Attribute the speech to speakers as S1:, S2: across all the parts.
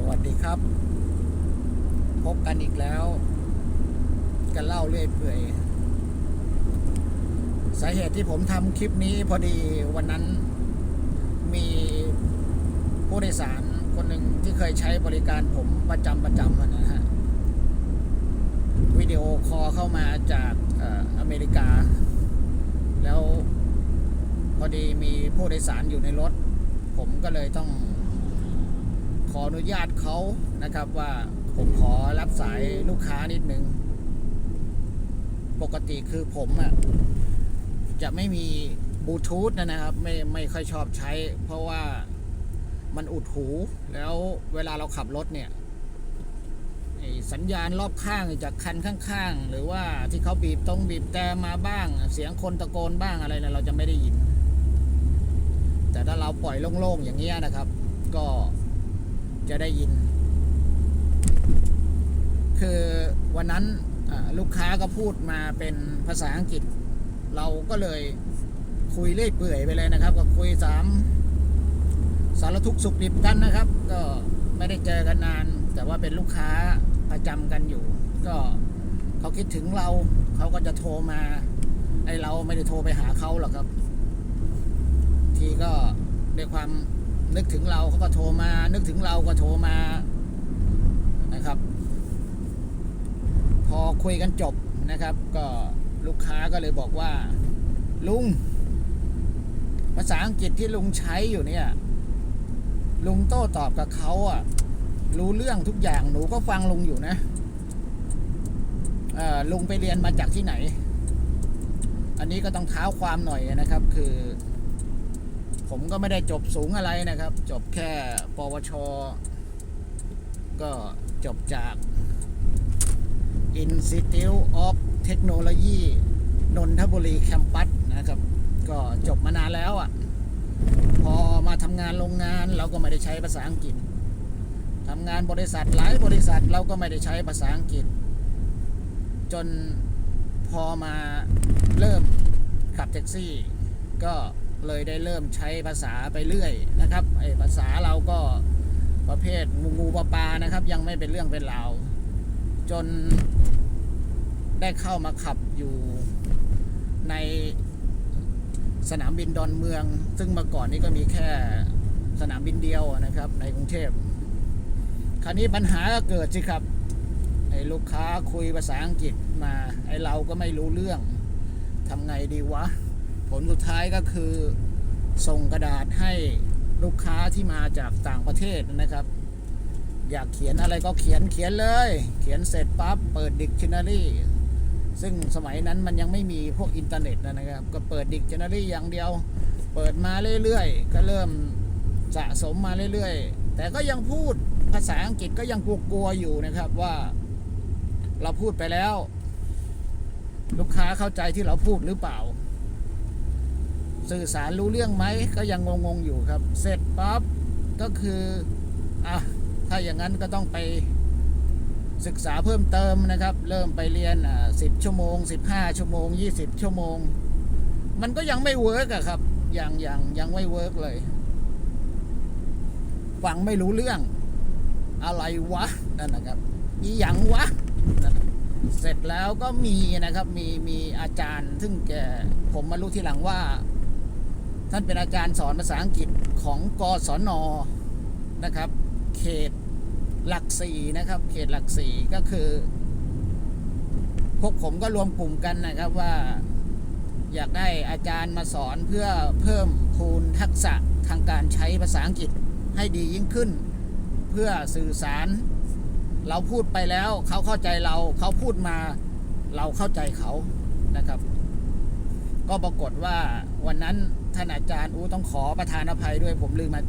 S1: สวัสดีครับ พบกันอีกแล้ว กันเล่าเรื่อยเปื่อยสาเหตุที่ผมทำคลิปนี้พอดีวันนั้นมีผู้โดยสารคนหนึ่งที่เคยใช้บริการผมประจำประจำนะฮะวิดีโอคอลเข้ามาจากอเมริกา แล้วพอดีมีผู้โดยสารอยู่ในรถ ผมก็เลยต้อง ขออนุญาตเขานะครับว่าผมขอรับสายลูกค้านิดนึง ปกติคือผมอะ่ะจะไม่มีบลูทูธนะครับ ไม่ไม่ค่อยชอบใช้ เพราะว่ามันอุดหู แล้วเวลาเราขับรถเนี่ยสัญญาณรอบข้างจากคันข้างๆ หรือว่าที่เขาบีบตรงบีบแต่มาบ้าง เสียงคนตะโกนบ้างอะไรเนี่ยเราจะไม่ได้ยิน แต่ถ้าเราปล่อยโล่งๆอย่างเงี้ยนะครับ ก็ จะได้ยิน คือวันนั้นลูกค้าก็พูดมาเป็นภาษาอังกฤษ เราก็เลยคุยเรื่อยเปื่อยไปเลยนะครับ ก็คุยสามสารทุกสุขดิบกันนะครับ ก็ไม่ได้เจอกันนาน แต่ว่าเป็นลูกค้าประจำกันอยู่ ก็เขาคิดถึงเราเขาก็จะโทรมาไอเราไม่ได้โทรไปหาเขาหรอกครับ ทีก็ด้วยความ นึกถึงเราเขาก็โทรมา นึกถึงเราก็โทรมานะครับ พอคุยกันจบนะครับ ก็ลูกค้าก็เลยบอกว่า ลุง ภาษาอังกฤษที่ลุงใช้อยู่เนี่ย ลุงโต้ตอบกับเขาอะรู้เรื่องทุกอย่างหนูก็ฟังลุงอยู่นะลุงไปเรียนมาจากที่ไหน อันนี้ก็ต้องเท้าความหน่อยนะครับ คือ ผมก็ไม่ได้จบสูงอะไรนะครับ จบแค่ปวช ก็จบจาก Institute of Technology นนทบุรีแคมปัสนะครับ ก็จบมานานแล้วอะ่ะ พอมาทำงานโรงงานเราก็ไม่ได้ใช้ภาษาอังกฤษทำงานบริษัทหลายบริษัทเราก็ไม่ได้ใช้ภาษาอังกฤษ จนพอมาเริ่มขับแท็กซี่ ก็ เลยได้เริ่มใช้ภาษาไปเรื่อยนะครับไอ้ภาษาเราก็ประเภทงูงูปลาปลานะครับ ยังไม่เป็นเรื่องเป็นราวจนได้เข้ามาขับอยู่ในสนามบินดอนเมือง ซึ่งเมื่อก่อนนี้ก็มีแค่สนามบินเดียวนะครับ ในกรุงเทพคราวนี้ปัญหาก็เกิดสิครับไอ้ลูกค้าคุยภาษาอังกฤษมาไอ้เราก็ไม่รู้เรื่องทำไงดีวะ ผลสุดท้ายก็คือส่งกระดาษให้ลูกค้าที่มาจากต่างประเทศนะครับ อยากเขียนอะไรก็เขียนเขียนเลย เขียนเสร็จปั๊บเปิดดิกชันนารีซึ่งสมัยนั้นมันยังไม่มีพวกอินเทอร์เน็ตนะครับ ก็เปิดดิกชันนารีอย่างเดียว เปิดมาเรื่อยๆ ก็เริ่มสะสมมาเรื่อยๆ แต่ก็ยังพูดภาษาอังกฤษก็ยังกลัวๆอยู่นะครับว่าเราพูดไปแล้ว ลูกค้าเข้าใจที่เราพูดหรือเปล่า สื่อสารรู้เรื่องไหมก็ยังงงๆอยู่ครับ เสร็จปั๊บก็คืออะถ้าอย่างนั้นก็ต้องไปศึกษาเพิ่มเติมนะครับ เริ่มไปเรียนอ่าสิบชั่วโมงสิบห้าชั่วโมงยี่สิบชั่วโมง มันก็ยังไม่เวิร์กอะครับยังยังยังไม่เวิร์กเลยฟังไม่รู้เรื่องอะไรวะนั่นนะครับอีหยังวะนั่นเสร็จแล้วก็มีนะครับ มีมีอาจารย์ ซึ่งแกผมมารู้ทีหลังว่า ท่านเป็นอาจารย์สอนภาษาอังกฤษของกศนนะครับ เขตหลักสี่นะครับ เขตหลักสี่ก็คือ พวกผมก็รวมกลุ่มกันนะครับว่าอยากได้อาจารย์มาสอนเพื่อเพิ่มพูนทักษะทางการใช้ภาษาอังกฤษให้ดียิ่งขึ้น เพื่อสื่อสาร เราพูดไปแล้วเขาเข้าใจเราเขาพูดมาเราเข้าใจเขานะครับ ก็ปรากฏว่าวันนั้น ท่านอาจารย์อู้ต้องขอประธานอภัยด้วย ผมลืมมา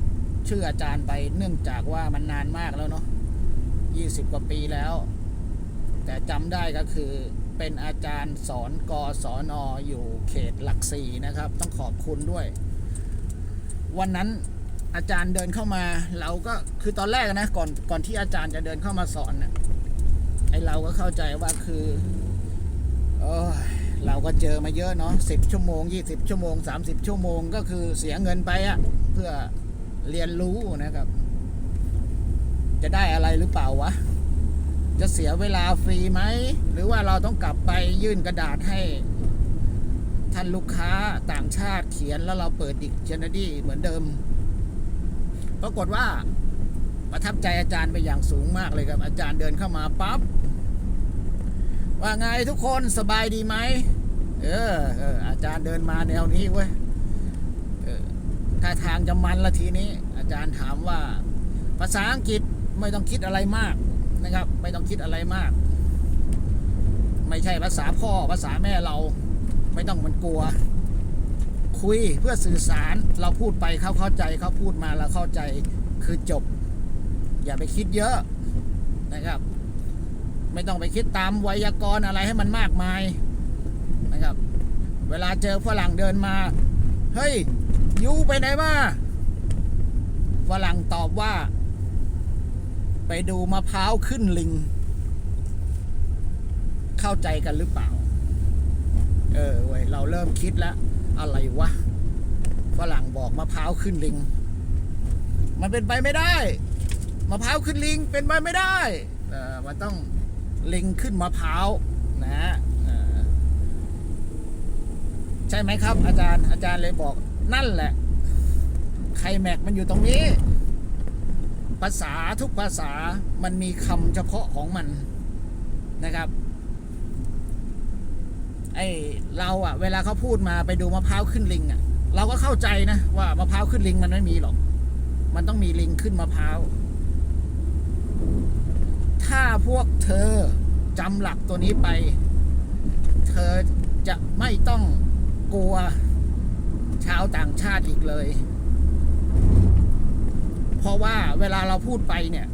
S1: ชื่ออาจารย์ไปเนื่องจากว่ามันนานมากแล้วเนาะยี่สิบกว่าปีแล้ว แต่จำได้ก็คือเป็นอาจารย์สอนกศนออยู่เขตหลักสี่นะครับ ต้องขอบคุณด้วย วันนั้นอาจารย์เดินเข้ามา เราก็คือตอนแรกนะก่อนก่อนที่อาจารย์จะเดินเข้ามาสอนน่ะไอเราก็เข้าใจว่าคือเออ เราก็เจอมาเยอะเนาะสิบชั่วโมงยี่สิบชั่วโมงสามสิบชั่วโมงก็คือเสียเงินไปอะเพื่อเรียนรู้นะครับ จะได้อะไรหรือเปล่าวะ จะเสียเวลาฟรีไหม หรือว่าเราต้องกลับไปยื่นกระดาษให้ท่านลูกค้าต่างชาติเขียนแล้วเราเปิดดิกชันนารีเหมือนเดิม ปรากฏว่าประทับใจอาจารย์ไปอย่างสูงมากเลยครับ อาจารย์เดินเข้ามาปั๊บ ว่าไงทุกคนสบายดีไหมเออเออ อาจารย์เดินมาแนวนี้เว้ยออถ้าทางจะมันละทีนี้ อาจารย์ถามว่า ภาษาอังกฤษไม่ต้องคิดอะไรมากนะครับ ไม่ต้องคิดอะไรมาก ไม่ใช่ภาษาพ่อภาษาแม่เรา ไม่ต้องมันกลัว คุยเพื่อสื่อสารเราพูดไปเขาเข้าใจเขาพูดมาเราเข้าใจคือจบ อย่าไปคิดเยอะนะครับ ไม่ต้องไปคิดตามไวยากรณ์อะไรให้มันมากมายนะครับ เวลาเจอฝรั่งเดินมา เฮ้ยยูไปไหนมาฝรั่งตอบว่า ไปดูมะพร้าวขึ้นลิง เข้าใจกันหรือเปล่า เออเว้ยเราเริ่มคิดแล้ว อะไรวะฝรั่งบอกมะพร้าวขึ้นลิง มันเป็นไปไม่ได้มะพร้าวขึ้นลิงเป็นไปไม่ได้เออมันต้อง ลิงขึ้นมะพร้าวนะเออใช่ไหมครับ อาจารย์อาจารย์เลยบอกนั่นแหละไคลแม็กมันอยู่ตรงนี้ ภาษาทุกภาษามันมีคำเฉพาะของมันนะครับไอเราอะเวลาเขาพูดมาไปดูมะพร้าวขึ้นลิงอะเราก็เข้าใจนะว่ามะพร้าวขึ้นลิงมันไม่มีหรอก มันต้องมีลิงขึ้นมะพร้าว ถ้าพวกเธอจำหลักตัวนี้ไป เธอจะไม่ต้องกลัวชาวต่างชาติอีกเลย เพราะว่าเวลาเราพูดไปเนี่ย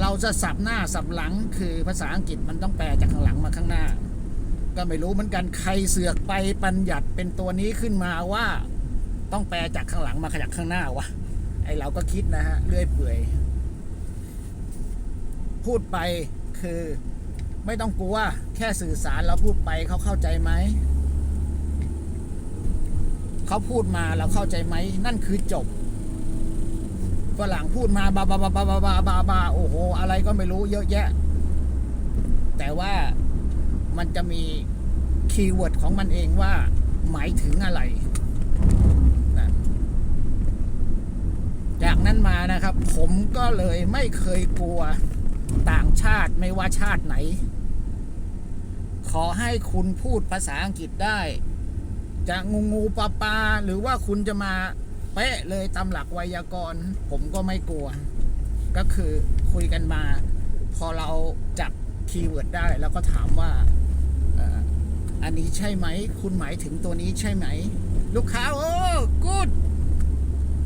S1: เราจะสับหน้าสับหลังคือภาษาอังกฤษมันต้องแปลจากข้างหลังมาข้างหน้า ก็ไม่รู้เหมือนกันใครเสือกไปปัญญัติเป็นตัวนี้ขึ้นมาว่า ต้องแปลจากข้างหลังมาขยักข้างหน้าวะไอเราก็คิดนะฮะเรื่อยเปื่อย พูดไปคือไม่ต้องกลัว แค่สื่อสารเราพูดไปเขาเข้าใจไหม เขาพูดมาเราเข้าใจไหม นั่นคือจบฝรั่งพูดมาบาบาบาบาบาบาบาบาโอ้โห อะไรก็ไม่รู้เยอะแยะ แต่ว่ามันจะมีคีย์เวิร์ดของมันเองว่า หมายถึงอะไรนะจากนั้นมานะครับ ผมก็เลยไม่เคยกลัว ต่างชาติไม่ว่าชาติไหน ขอให้คุณพูดภาษาอังกฤษได้ จะงูงูปลาปลาหรือว่าคุณจะมาเป๊ะเลยตามหลักไวยากรณ์ ผมก็ไม่กลัว ก็คือคุยกันมา พอเราจับคีย์เวิร์ดได้ แล้วก็ถามว่าอันนี้ใช่ไหม คุณหมายถึงตัวนี้ใช่ไหม ลูกค้า โอ้ good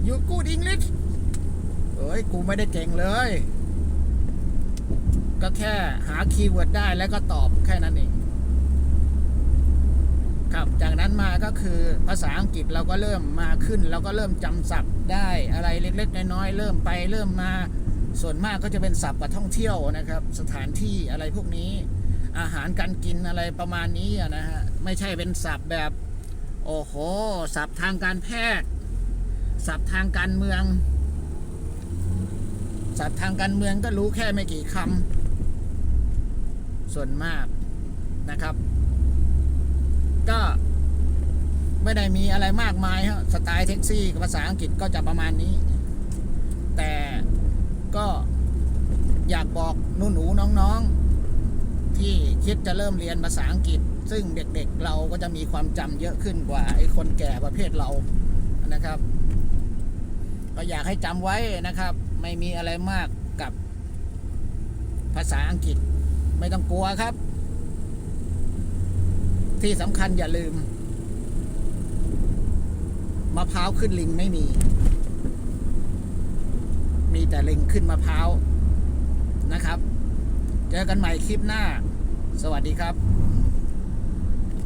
S1: you good English เอ้ย กูไม่ได้เก่งเลย ก็แค่หาคีย์เวิร์ดได้แล้วก็ตอบแค่นั้นเอง ครับ จากนั้นมาก็คือภาษาอังกฤษเราก็เริ่มมาขึ้น เราก็เริ่มจำศัพท์ได้อะไรเล็กๆน้อยๆเริ่มไปเริ่มมาส่วนมากก็จะเป็นศัพท์กับท่องเที่ยวนะครับ สถานที่อะไรพวกนี้ อาหารการกินอะไรประมาณนี้นะฮะไม่ใช่เป็นศัพท์แบบ โอ้โหศัพท์ทางการแพทย์ศัพท์ทางการเมืองศัพท์ทางการเมืองก็รู้แค่ไม่กี่คำ ส่วนมากนะครับ ก็ไม่ได้มีอะไรมากมายฮะสไตล์แท็กซี่ภาษาอังกฤษก็จะประมาณนี้ แต่ก็อยากบอกหนูหนูน้องๆ ที่คิดจะเริ่มเรียนภาษาอังกฤษ ซึ่งเด็กๆเราก็จะมีความจำเยอะขึ้นกว่าไอ้คนแก่ประเภทเรานะครับ ก็อยากให้จำไว้นะครับ ไม่มีอะไรมากกับภาษาอังกฤษ ไม่ต้องกลัวครับ ที่สำคัญอย่าลืมมะพร้าวขึ้นลิงไม่มี มีแต่ลิงขึ้นมะพร้าวนะครับ เจอกันใหม่คลิปหน้า สวัสดีครับ